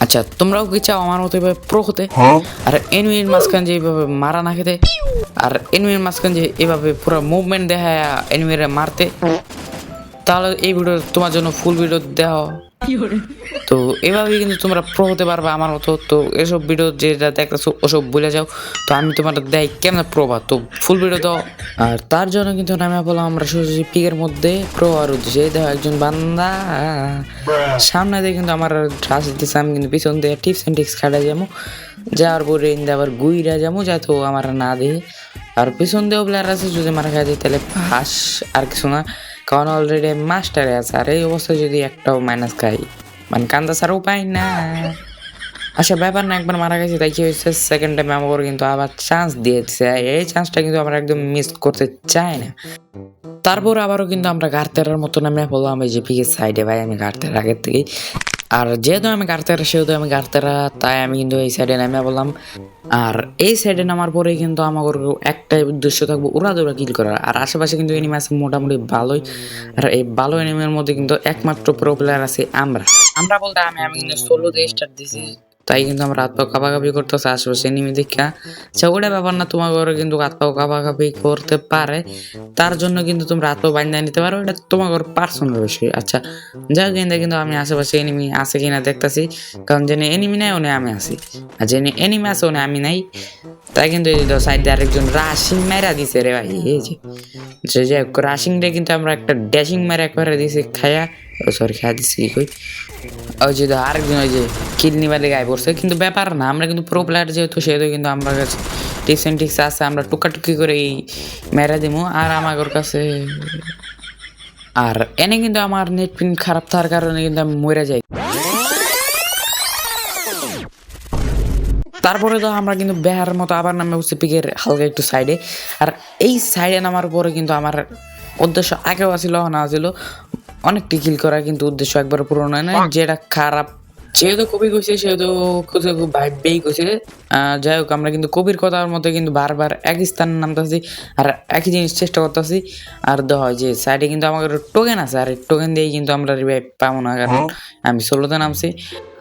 আচ্ছা তোমরাও কি চাও আমার মতো এভাবে প্রো হতে? আর এনিমির মাঝখান যে এইভাবে মারা না খেতে আর এনিমির মাঝখান যে এভাবে পুরো মুভমেন্ট দেখায় এনিমিরা মারতে তাহলে এই ভিডিও তোমার জন্য ফুল ভিডিও দেওয়া তো এভাবেই কিন্তু তোমরা প্রো হতে পারবে আমার মতো। তো এসব ভিডিও যেটা দেখতেছো ওসব ভুলে যাও। তো আমি তোমার দেয় কেমন প্রো বা। তো ফুল ভিডিও দাও। আর তার জন্য কিন্তু নামে বললাম আমরা সোজাসুজি পিকের মধ্যে প্রো আর উদ্দেশ্যে দেখো একজন বান্দা। সামনে দিয়ে কিন্তু আমার ট্রাস দিতেছে আমি কিন্তু পিছন দিয়ে টিপস অ্যান্ড টিক্স খাটা যাব। যাওয়ার পরে আবার গুইরা যাব যাতে আমার না দিয়ে আর পিছন দিয়েও প্লেয়ার আছে যদি মারা খাই দিই তাহলে পাস আর কিছু না। কারণ অলরেডি মাস্টারে আছে, আর এই অবস্থায় যদি একটাও মাইনাস খাই মানে কান্দা ছাড়া উপায় না। আচ্ছা ব্যাপার না, একবার মারা গেছে, তাই কি হয়েছে? সেকেন্ড টাইম আমাকে কিন্তু আবার চান্স দিয়েছে। এই চান্সটা কিন্তু আমরা একদম মিস করতে চাই না। তারপর আবারও কিন্তু আমরা গার্তেরার মতো নামে বললাম এই যে পিকে সাইডে ভাই, আমি গার্তের আগের থেকেই আর যেহেতু আমি গার্তেরা সেহেতু আমি গার্তেরা তাই আমি কিন্তু এই সাইডে নামে বললাম আর এই সাইডে নামার পরে কিন্তু আমার একটাই উদ্দেশ্য থাকব ওরা দৌড়া কিল করার। আর আশেপাশে কিন্তু এনিমি আছে মোটামুটি ভালোই। আর এই ভালো এনিমির মধ্যে কিন্তু একমাত্র প্রো প্লেয়ার আছে আমরা। আমরা বলতে আমি আমি কিন্তু ষোলো দিয়ে স্টার্ট দিছি। তাই কিন্তু আমরা হাত পাও কাবাকাবি করতেছে আশেপাশে এনিমি দেখা। আচ্ছা ব্যাপার না তোমার ঘরে কিন্তু হাত পাও কাবাকাবি করতে পারে। তার জন্য কিন্তু তোমরা হাত পাও বান্ধা নিতে পারো, এটা তোমার ঘর পার্সোনাল বিষয়। আচ্ছা যাই হোক, কিন্তু আমি আশেপাশে এনিমি আছে কিনা দেখতাছি, কারণ জেনে এনিমি নাই, ওনে আমি আছি। আর জেনে এনিমি আছে, ওনে আমি নাই। তাই কিন্তু এই সাইড আরেকজন রাশিং মেরা দিছে রে ভাই, এই যে। যাই হোক রাশিংটা কিন্তু আমরা একটা ড্যাশিং মেরা করে দিছি, খায়া। সরি কি কই? ওই যে ওই যে কিডনি গায়ে পড়ছে কিন্তু ব্যাপার না, আমরা কিন্তু প্রো প্লেয়ার যেহেতু, সেহেতু কিন্তু কাছে টিক্স আছে, আমরা টুকাটুকি করে এই মেরা দিমু। আর আমার কাছে, আর এনে কিন্তু আমার নেট প্রিন্ট খারাপ কারণে কিন্তু আমি মরে যাই। তারপরে তো আমরা কিন্তু বেহার মতো আবার নামে বসছি পিকের হালকা একটু সাইডে আর এই সাইডে নামার পরে কিন্তু আমার উদ্দেশ্য আগেও আছিল না ছিল অনেকটি কিল করা কিন্তু উদ্দেশ্য একবার পূরণ হয় না যেটা খারাপ যেহেতু কবি কইছে সেহেতু ভাইবেই কইছে। যাই হোক আমরা কিন্তু কবির কথার মতো কিন্তু বারবার এক স্থান নামতেছি আর একই জিনিস চেষ্টা করতেছি। আর দেওয়া হয় যে সাইডে কিন্তু আমাদের টোকেন আছে আর টোকেন দিয়ে কিন্তু আমরা রিভাইভ পাবো না কারণ আমি ষোলোতে নামছি।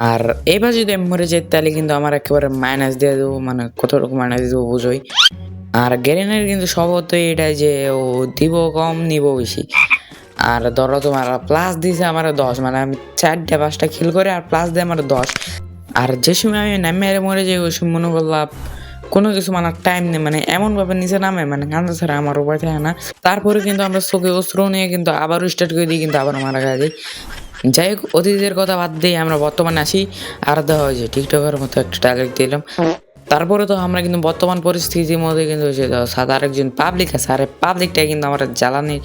আর এবার যদি আমি মরে যাই তাহলে কিন্তু আমার একেবারে মাইনাস দিয়ে দেবো মানে কত রকম মাইনাস দেবো বুঝোই। আর গ্যারেনের কিন্তু স্বভাবতই এটাই যে ও দিব কম নিব বেশি। আর ধরো তোমার প্লাস দিছে আমার দশ মানে আমি চারটা, পাঁচটা খেল করে আর প্লাস দেয় আমার দশ। আর যে সময় আমি নামে মরে যাই, ওই সময় মনে করলাম কোনো কিছু মানে টাইম নেই মানে এমনভাবে নিচে নামে মানে কান্দা ছাড়া আমার উপায় থাকে না। তারপরে কিন্তু আমরা চোখে অস্ত্র নিয়ে কিন্তু আবারও স্টার্ট করে দিই, কিন্তু আবার মারা খাওয়া দিই যাই হোক, অতীতের কথা বাদ দিয়ে আমরা বর্তমানে আসি। আর দেওয়া হয়েছে টিকটকের মতো একটা ডায়লগ দিলাম। তারপরে তো আমরা কিন্তু বর্তমান পরিস্থিতির মধ্যে কিন্তু সাদা আরেকজন পাবলিক আছে, আর পাবলিকটা কিন্তু আমার জ্বালানির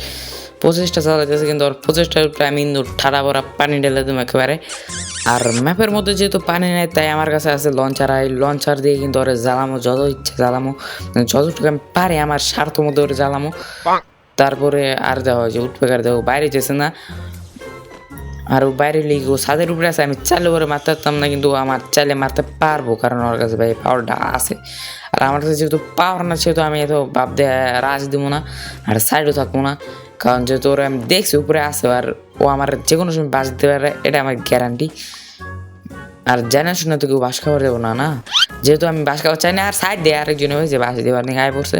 প্রচেষ্টা চালাইতেছে কিন্তু ওর প্রচেষ্টার উপরে আমি কিন্তু ঠাড়া ভরা পানি ঢেলে দিলাম একেবারে। আর ম্যাপের মধ্যে যেহেতু পানি নেই তাই আমার কাছে আছে লঞ্চার। আর এই লঞ্চার দিয়ে কিন্তু ওরে জ্বালামো যত ইচ্ছে জ্বালামো যতটুকু আমি পারি আমার স্বার্থ মধ্যে ওরে জ্বালামো। তারপরে আর দেওয়া হয়েছে উঠবেকার দেখো বাইরে যেছে না। আর ও বাইরে লিগে ও ছাদের উপরে আছে আমি চালে ওরে মারতে পারতাম না কিন্তু আমার চাইলে মারতে পারব কারণ ওর কাছে ভাই পাওয়ারটা আছে। আর আমার কাছে যেহেতু পাওয়ার না সেহেতু আমি এত ভাব দিয়ে রাজ দিব না আর সাইডও থাকব না। কারণ যেহেতু ওরা আমি দেখছি, উপরে আছে আর ও আমার যে কোনো সময় বাস দিতে পারে, এটা আমার গ্যারান্টি আর জানা শুনে তো কেউ বাস খাবার দেবো না না? যেহেতু আমি বাস খাবার চাই না, আর সাইড দিয়ে আরেকজন হয়েছে বাস দেওয়ার নিয়ে গায়ে পড়ছে।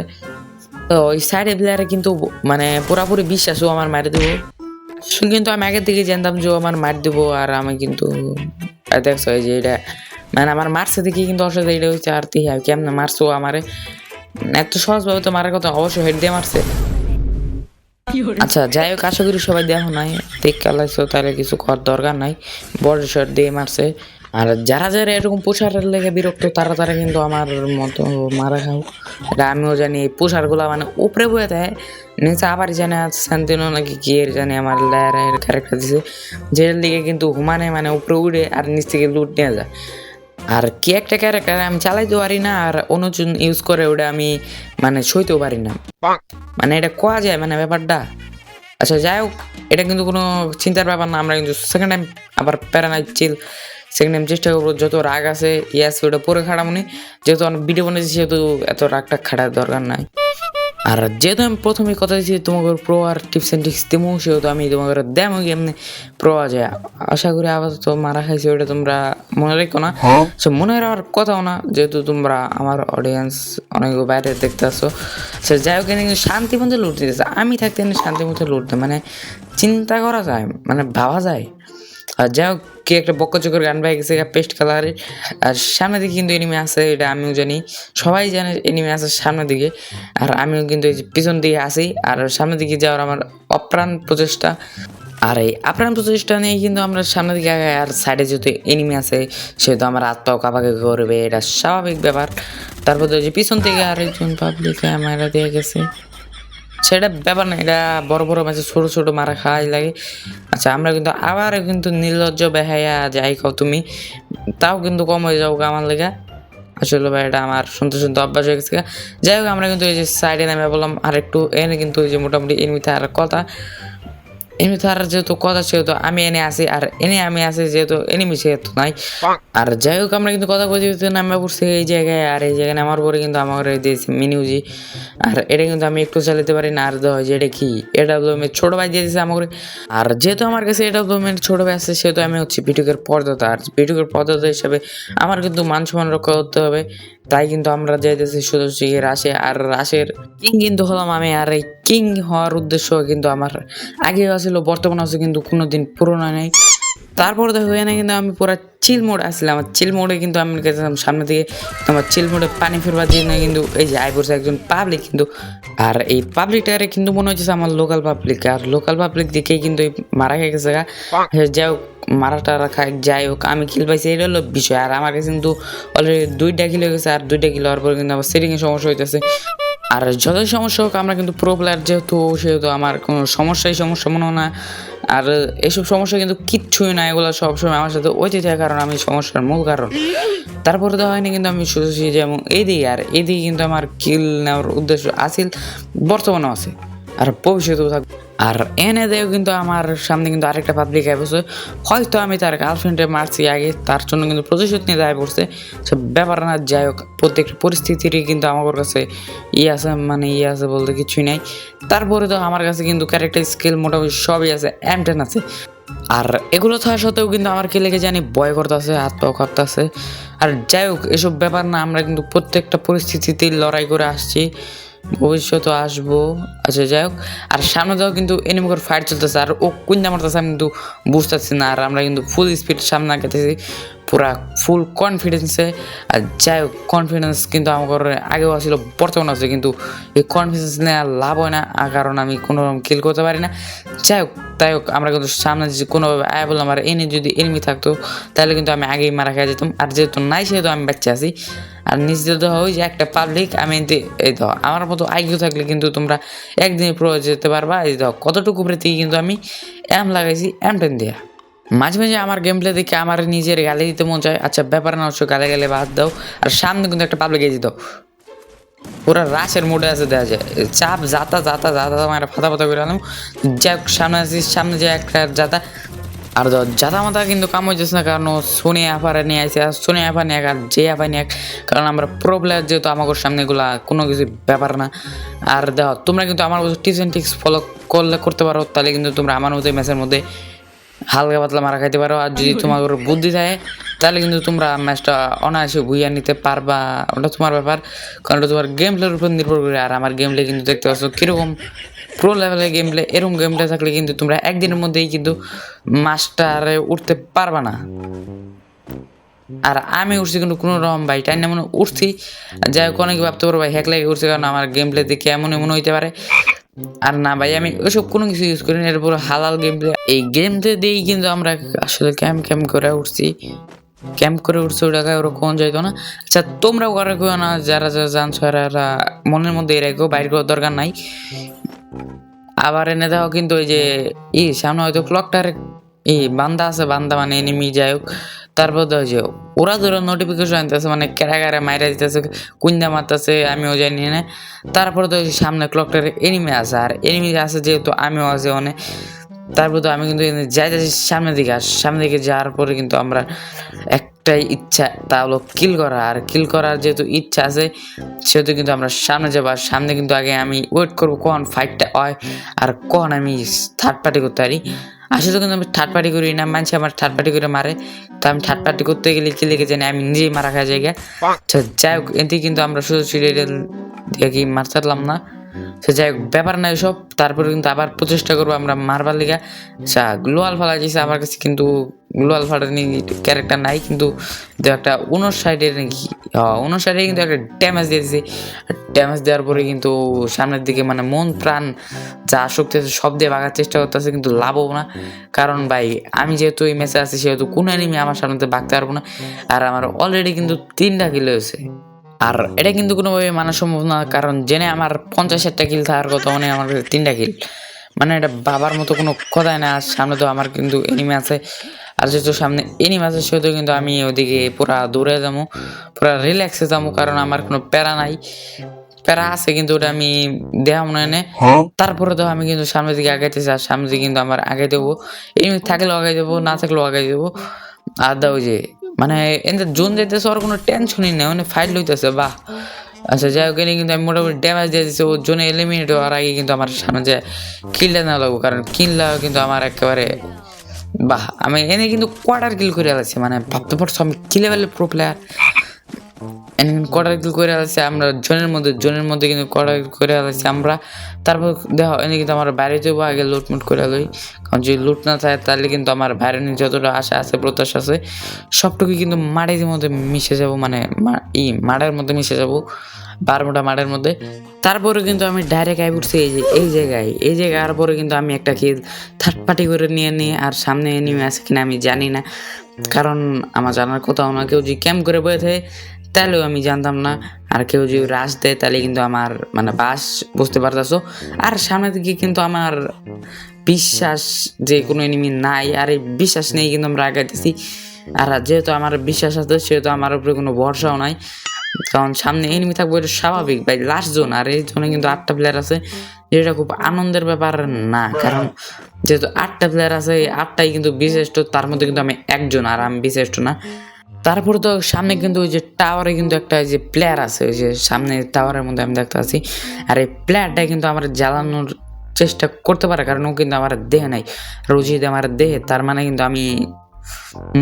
তো ওই সাইডে প্লেয়ারে কিন্তু মানে পুরাপুরি বিশ্বাসও আমার মারি দেবো। কিন্তু আমি আগের থেকে জানতাম যে আমার মার দেবো, আর আমি কিন্তু দেখছ এই যে এটা মানে আমার মারছে দেখি কিন্তু সাথে এটা হচ্ছে আর তুই কেমন মারছো আমারে? এত সহজভাবে তো মারার কথা অবশ্যই হেড দিয়ে মারছে। আচ্ছা যাই হোক আশা করি সবাই দেখো নাই দেখ কালাইছো তাহলে কিছু করার দরকার নাই। বড় শট দিয়ে মারছে। আর যারা যারা এরকম পোষারের লেগে বিরক্ত, তারা তারা কিন্তু আমার মতো মারা খাও। এটা আমিও জানি, এই পোষারগুলো মানে উপরে বয়ে দেয়, নিচে আবার জানে শান্তিনো নাকি কি এর জানি, আমার লেয়ারের ক্যারেক্টার দিছে। যেটার দিকে কিন্তু হুমানে মানে উপরে উড়ে আর নিচ থেকে লুট নিয়ে যায়। আর কি একটা ক্যারেক্টার আমি চালাইতে পারি না, আর অনুজন ইউজ করে ওটা আমি মানে সইতেও পারি না। মানে এটা কোয়া যায় মানে ব্যাপারটা? আচ্ছা যাই হোক, এটা কিন্তু কোনো চিন্তার ব্যাপার না, আমরা কিন্তু সেকেন্ড টাইম আবার প্যারানাইট চিল সেকেন্ড টাইম চেষ্টা করব, যত রাগ আছে ইয়াস ওটা পরে খাড়ামনি যেহেতু আমি ভিডিও বানিয়েছি সেহেতু এত রাগটা খাটার দরকার নাই। আর যেহেতু আমি প্রথমে কথা দিচ্ছি তোমাকে প্রো আর টিপস অ্যান্ড ট্রিক্স দেবো সেহেতু আমি তোমাকে দেমো এমনি প্রো যায় আশা করি আপাতত মারা খাইছি ওটা তোমরা মনে রেখো না। সে মনে রাখার কথাও না যেহেতু তোমরা আমার অডিয়েন্স অনেক বাইরে দেখতে আসো সে যাই হোক কিন্তু শান্তি মধ্যে লুট দিতেছে। আমি থাকতে এনে শান্তির মধ্যে লুটতে মানে চিন্তা করা যায় মানে ভাবা যায়। আর যাই হোক কি একটা বক্কচকের গান পাই গেছে পেস্ট কালারের আর সামনের দিকে কিন্তু এনিমি আছে, এটা আমিও জানি। সবাই জানে এনিমি আছে সামনের দিকে। আর আমিও কিন্তু এই যে পিছন দিকে আসি আর সামনের দিকে যাওয়ার আমার অপ্রাণ প্রচেষ্টা। আর এই আপ্রাণ প্রচেষ্টা নিয়ে কিন্তু আমরা সামনের দিকে আগাই। আর সাইডে যেহেতু এনিমি আছে, সেহেতু আমার আত্মাও কাপাকে করবে, এটা স্বাভাবিক ব্যাপার। তারপর যে পিছন থেকে আরেকজন পাবলিক ক্যামেরা দিয়ে গেছে। সেটা ব্যাপার না, এটা বড় বড় মাছে ছোট ছোট মারা খাওয়াই লাগে। আচ্ছা আমরা কিন্তু আবার কিন্তু নির্লজ্জ বেহাইয়া যাই খাও তুমি। তাও কিন্তু কম হয়ে যাও আমার লেগে। আসলে ভাই, এটা আমার শুনতে শুনতে অভ্যাস হয়ে গেছে যাই হোক, আমরা কিন্তু এই যে সাইডে নামে বললাম আর একটু এনে কিন্তু এই যে মোটামুটি এমনিতে আর কথা। এমনি তো আর যেহেতু কথা সেহেতু আমি এনে আসি আর এনে আমি আসি যেহেতু এনিমি সেহেতু নাই আর যাই হোক আমরা কিন্তু কথা বলছি নামে পড়ছি এই জায়গায় আর এই জায়গায় নামার পরে কিন্তু আমার দিয়েছে মিনিউজি আর এটা কিন্তু আমি একটু চালাতে পারি না আর দেওয়া হয় যে এটা কি এটা আমি ছোটো ভাই দিয়ে দিয়েছে আমাকে। আর যেহেতু আমার কাছে এটা মেন ছোটো ভাই আছে সেহেতু আমি হচ্ছে পিটুকের পর্দাতা আর পিটুকের পর্দাতা হিসাবে আমার কিন্তু মান সম্মান রক্ষা করতে হবে। তাই কিন্তু আমরা যাইতেছি শুধু গিয়ে রাশে, আর রাশের কিং কিন্তু হলাম আমি, আর এই কিং হওয়ার উদ্দেশ্য কিন্তু আমার। আগে ছিল বর্তমানে আছে, কিন্তু কোনো দিন পুরোনো নেই। তারপরে দেখো এখানে কিন্তু আমি পুরো চিল মোড়ে আসছিলাম আর চিল মোড়ে কিন্তু আমি গেছিলাম সামনে দিকে, তোমার চিল মোড়ে পানি ফেরবার জন্য কিন্তু এই যে আই পড়ছে একজন পাবলিক কিন্তু। আর এই পাবলিকটারে কিন্তু মনে হচ্ছে আমার লোকাল পাবলিক আর লোকাল পাবলিক দেখেই কিন্তু মারা গেছে যাই হোক মারা টারা যাই হোক আমি কিল পাইছি, এটা হলো বিষয়। আর আমার কাছে কিন্তু অলরেডি দুইটা কিলো গেছে, আর দুইটা কিলো হওয়ার পরে কিন্তু আমার সেটিংয়ের সমস্যা হইতেছে। আর যতই সমস্যা হোক, আমরা কিন্তু প্রো প্লেয়ার যেহেতু, সেহেতু আমার কোনো সমস্যাই সমস্যা মনে হয় না। আর এইসব সমস্যা কিন্তু কিচ্ছুই না, এগুলো সবসময় আমার সাথে ওইতে থাকে কারণ আমি সমস্যার মূল কারণ। তারপরে তো হয়নি কিন্তু আমি শুধু যেমন এদিকে আর এদিকে কিন্তু আমার কিল নেওয়ার উদ্দেশ্য আসিল বর্তমানেও আছে। আর ভবিষ্যতেও থাকবে। আর এনে দেও কিন্তু আমার সামনে কিন্তু আরেকটা পাবলিক আয় বসে। হয়তো আমি তার গার্লফ্রেন্ডে মারছি আগে, তার জন্য কিন্তু প্রতিশোধ নিয়ে দায় পড়ছে সে ব্যাপার না, যাই হোক, প্রত্যেকটা পরিস্থিতিরই কিন্তু আমার কাছে ই আছে মানে ই আছে বলতে কিছুই নাই। তারপরে তো আমার কাছে কিন্তু ক্যারেক্টার স্কিল মোটামুটি সবই আছে এমটেন আছে। আর এগুলো থাকা সত্ত্বেও কিন্তু আমার লেগে জানি ভয় করতেছে হাত পাও কাঁপতেছে আর যাই হোক, এসব ব্যাপার না, আমরা কিন্তু প্রত্যেকটা পরিস্থিতিতেই লড়াই করে আসছি। ভবিষ্যতে আসব। আচ্ছা যাই হোক। আর সামনে যাও কিন্তু এনিমোর ফাইট চলতেছে। আর ও কোন মারতেছে আমি কিন্তু বুঝতেছি না। আর আমরা কিন্তু ফুল স্পিড সামনে আগাতেছি পুরা ফুল কনফিডেন্সে আর যাই হোক কনফিডেন্স কিন্তু আমার আগেও ছিল বর্তমানে আছে। কিন্তু এই কনফিডেন্স নেওয়া লাভ হয় না। কারণ আমি কোনো কিল করতে পারি না। যাই হোক, তাই হোক, আমরা কিন্তু সামনে যে কোনোভাবে আয় বললাম, আর, এনে যদি এনিমি থাকতো, তাহলে কিন্তু আমি আগেই মারা খেয়ে যেতাম। আর যেহেতু নাই, সেহেতু আমি বাচ্চা আছি। আর নিজে তো হয় যে একটা পাবলিক আমি এই তো আমার মতো আইকিউ থাকলে কিন্তু তোমরা একদিনে প্রো যেতে পারবা, এই তো কতটুকু প্রতি কিন্তু আমি এম লাগাইছি এম টেন দিয়া। মাঝে মাঝে আমার গেম প্লে দেখে আমার নিজের গালি দিতে মন চায় আচ্ছা ব্যাপার না হচ্ছে গালে গালে বাদ দাও। আর সামনে কিন্তু একটা পাবলিক এসে দাও। পুরা রাশের মুডে আছে দেওয়া যায়। চাপ, যাতা যাতা যাতা আমার ফাতা ফাতা করে আনলাম। যাই সামনে আসিস সামনে যে একটা যাতা আর ধর যাতা মাথা কিন্তু কাম হইতেছে না, কারণ সোনি আফারে নিয়ে আসে আর সোনি আফা নিয়ে আর যে আফা নিয়ে কারণ আমরা প্রো প্লেয়ার যেহেতু আমাদের সামনে এগুলা কোনো কিছু ব্যাপার না। আর দেখো, তোমরা কিন্তু আমার টিপস অ্যান্ড টিক্স ফলো করলে করতে পারো, তাহলে কিন্তু তোমরা আমার মতো ম্যাচের মধ্যে হালকা পাতলা মারা খাইতে পারো। আর যদি তোমার বুদ্ধি থাকে, তাহলে কিন্তু তোমরা ম্যাচটা অনায়াসে বুইয়া নিতে পারবা। ওটা তোমার ব্যাপার, কারণ ওটা তোমার গেম প্লের উপর নির্ভর করে, আর আমার গেম কিন্তু দেখতে পাচ্ছ কীরকম প্রো লেভেলের গেম প্লে এরকম গেম প্লে থাকলে কিন্তু তোমরা একদিনের মধ্যেই কিন্তু মাস্টারে উঠতে পারবা না। আর আমি উঠছি কিন্তু কোনো রকম ভাই টাইম মনে উঠছি, যাই হোক অনেকে ভাবতে পারো ভাই হ্যাক লাগে উঠছে কারণ আমার গেম প্লে দেখে এমন এমন হইতে পারে। আর না ভাই, আমি ওইসব কোনো কিছু ইউজ করি না এর পুরো হালাল গেম প্লে এই গেম প্লে দিয়েই কিন্তু আমরা আসলে ক্যাম্প ক্যাম্প করে উঠছি। ক্যাম্প করে উঠছে ওটাকে ওরকম যাইতো না। আচ্ছা তোমরাও করে কেউ না, যারা যারা জানছো, এরা মনের মধ্যে রেখো বাইর করার দরকার নাই। আবার এনে দাও কিন্তু ওই যে, ই, সামনে হয়তো ক্লকটার ই বান্দা আছে, বান্দা মানে এনিমি যাই হোক। তারপর ওই যে ওরা ধরো নোটিফিকেশন আনতেছে মানে কেরা কেরা মাইরা দিতেছে কুন্দা মারতেছে, আমিও জানি না। তারপরে তো সামনে ক্লকটার এনিমি আছে, আর এনিমি আছে যেহেতু আমিও আছে অনেক। তারপর তো আমি কিন্তু যাই যাচ্ছি সামনের দিকে, আর সামনের দিকে যাওয়ার পরে কিন্তু আমরা এক একটাই ইচ্ছা, তা হলো কিল করা। আর কিল করার যেহেতু ইচ্ছা আছে, সেহেতু কিন্তু আমরা সামনে যাব। আর সামনে কিন্তু আগে আমি ওয়েট করব কখন ফাইটটা হয় আর কখন আমি থার্ড পার্টি করতে পারি। আসলে কিন্তু আমি থার্ড পার্টি করি না, মানছি আমার থার্ড পার্টি করে মারে। তো আমি থার্ড পার্টি করতে গেলে কি লিখে জানি আমি নিজেই মারা খাই জায়গা। তো যাই হোক এতে কিন্তু আমরা শুধু সিরিয়াল দিয়ে কি মারতারলাম না। সে যাই ব্যাপার নাই সব, তারপরে কিন্তু আবার প্রচেষ্টা করব আমরা মারবার লিগা। আচ্ছা গ্লোয়াল ফালা দিয়েছে আমার কাছে কিন্তু গ্লোয়াল ফাটা নিয়ে ক্যারেক্টার নাই, কিন্তু একটা সাইডের নাকি সাইডে কিন্তু একটা ড্যামেজ দিয়ে দিয়েছে ড্যামেজ দেওয়ার পরে কিন্তু সামনের দিকে মানে মন, প্রাণ যা শক্তি আছে সব দিয়ে ভাগার চেষ্টা করতেছে, কিন্তু লাভও না। কারণ ভাই, আমি যেহেতু এই ম্যাচে আছি, সেহেতু কোনো এনিমি আমার সামনে ভাগতে পারব না। আর আমার অলরেডি কিন্তু তিনটা কিলো হয়েছে। আর এটা কিন্তু কোনোভাবে মানা সম্ভব না কারণ জেনে আমার পঞ্চাশ একটা কিল থাকার কথা মানে আমার তিনটা কিল মানে এটা বাবার মতো কোনো কথাই না সামনে তো আমার কিন্তু এনিমি আছে। আর যেহেতু সামনে এনিমি আছে সেহেতু কিন্তু আমি ওদিকে পুরা দৌড়ে যাব পুরা রিল্যাক্সে যাব কারণ আমার কোনো প্যারা নাই। প্যারা আছে কিন্তু ওটা আমি দেওয়া মনে হয়? না। তারপরে তো আমি কিন্তু সামনের দিকে আগাইতেছি আর সামনের দিকে কিন্তু আমার আগে দেবো। এমনি থাকলেও আগে দেবো না থাকলেও আগে দেবো। আর দাও যে মানে এতে জোন যেতে ওর কোনো টেনশনই নেই মানে ফাইট লইতেছে, বাহ। আচ্ছা যাই হোক, এনে কিন্তু আমি মোটামুটি ড্যামেজ দিয়ে দিচ্ছি ও জোনে এলিমিনেট হওয়ার আগে কিন্তু আমার সামনে যে কিনলে না লাগবো কারণ কিনলেও কিন্তু আমার একেবারে, বাহ। আমি এনে কিন্তু কোয়ার্টার কিল করে আলাইছি মানে ভাবতে পারছ আমি কি লেভেলের প্রো প্লেয়ার কিন্তু কোয়ার্টার কিল করে আলাইছি আমরা, জনের মধ্যে জনের মধ্যে কিন্তু কোয়ার্টার কিল করে আলাইছি আমরা। তারপর দেখো, এনে কিন্তু আমার বাইরে যাব আগে লুটমুট করে লই। কারণ যদি লুট না থাকে, তাহলে কিন্তু আমার বাইরে নিয়ে যতটা আশা আছে, প্রত্যাশা আছে সবটুকু কিন্তু মাটির মধ্যে মিশে যাব মানে ই মাঠের মধ্যে মিশে যাব বারোটা মাঠের মধ্যে। তারপরে কিন্তু আমি ডাইরেক্ট আই পড়ছি এই যে, এই জায়গায় এই জায়গায় আর পরে কিন্তু আমি একটা কি থার্ড পার্টি করে নিয়ে নিই আর সামনে এনিমে আছে কিনা আমি জানি না। কারণ আমার জানার কোথাও না, কেউ যদি ক্যাম্প করে বয়ে থাকে তাহলেও আমি জানতাম না। আর কেউ যদি রাশ দেয় তাহলে কিন্তু আমার মানে বাস বুঝতে পারতাছো। আর সামনে দিকে কিন্তু আমার বিশ্বাস যে কোনো এনিমি নাই আর এই বিশ্বাস নেই কিন্তু আমরা আগাইতেছি। আর যেহেতু আমার বিশ্বাস আছে সেহেতু আমার উপরে কোনো ভরসাও নাই। কারণ সামনে এনিমি থাকব এটা স্বাভাবিক। ভাই লাস্ট জোন আর এই জোনে কিন্তু আটটা প্লেয়ার আছে। যেটা খুব আনন্দের ব্যাপার না। কারণ যেহেতু আটটা প্লেয়ার আছে এই আটটাই কিন্তু বিশিষ্ট তার মধ্যে কিন্তু আমি একজন আর আমি বিশিষ্ট না। তারপরে তো সামনে কিন্তু ওই যে টাওয়ারে কিন্তু একটা যে প্লেয়ার আছে, ওই যে সামনে টাওয়ারের মধ্যে আমি দেখতে পাচ্ছি। আর এই প্লেয়ারটা কিন্তু আমার জ্বালানোর চেষ্টা করতে পারে, কারণ ও কিন্তু আমার দেহে নাই। আর ও যদি আমার দেহে, তার মানে কিন্তু আমি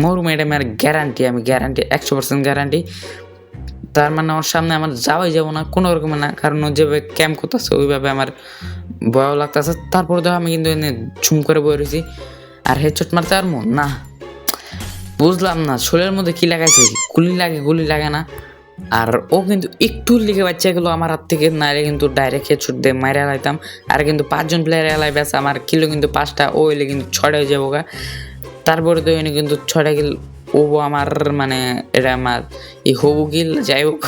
মরুম, এটা আমার গ্যারান্টি আমি গ্যারান্টি একশো পার্সেন্ট গ্যারান্টি তার মানে ওর সামনে আমার যাওয়াই যাব না, কোনো রকম না, কারণ ও যেভাবে ক্যাম্প করতেছে, ওইভাবে আমার ভয়ও লাগতেছে। তারপরে তো আমি কিন্তু এনে ঝুম করে বয়ে রয়েছি। আর হেডশট মারতে পারব না। বুঝলাম না, শরীরের মধ্যে কি লাগাইছে? গুলি লাগে গুলি লাগে না। আর ও কিন্তু একটু লিখে বাচ্চাগুলো আমার হাত থেকে, নাইলে কিন্তু ডাইরেক্ট হেডশট দিয়ে মাইরে লাইতাম। আর কিন্তু পাঁচজন প্লেয়ার এলাই ব্যাস আমার কিলো কিন্তু পাঁচটা, ও এলে কিন্তু ছয়টা হয়ে যাব গা। তারপরে তো এনে কিন্তু ছয়টা কিল, ও আমার মানে এটা আমার এই হবু কিল, যাই হোক।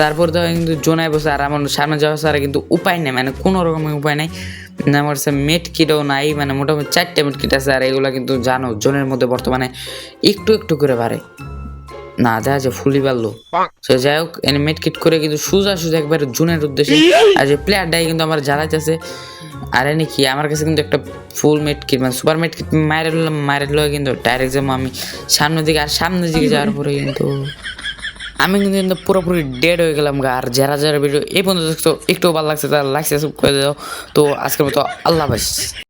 তারপর তো কিন্তু জোনায় বসে আর আমার সামনে যাওয়া ছাড়া কিন্তু উপায় নেই মানে কোনো রকমের উপায় নেই। না, আমার সে মেট কিটও নাই মানে মোটামুটি চারটে মেট কিট আছে আর এগুলো কিন্তু জানো জোনের মধ্যে বর্তমানে একটু একটু করে বাড়ে। না দেখা যায় ফুলি পারল যাই হোক এনে মেট কিট করে কিন্তু সুজা সুজা একবার জুনের উদ্দেশ্যে আর যে প্লেয়ারটাই কিন্তু আমার জ্বালাইতেছে। আর এনে কি আমার কাছে কিন্তু একটা ফুল মেট কিট মানে সুপার মেট কিট মায়ের মায়ের কিন্তু ডাইরেক্ট যাব আমি সামনের দিকে আর সামনের দিকে যাওয়ার পরে কিন্তু আমি কিন্তু পুরোপুরি ডেড হয়ে গেলাম গা। আর যারা যারা ভিডিও এই পর্যন্ত দেখছ একটু ভালো লাগছে, তারা লাগছে করে দাও। তো আজকের মতো আল্লাহ হাফেজ।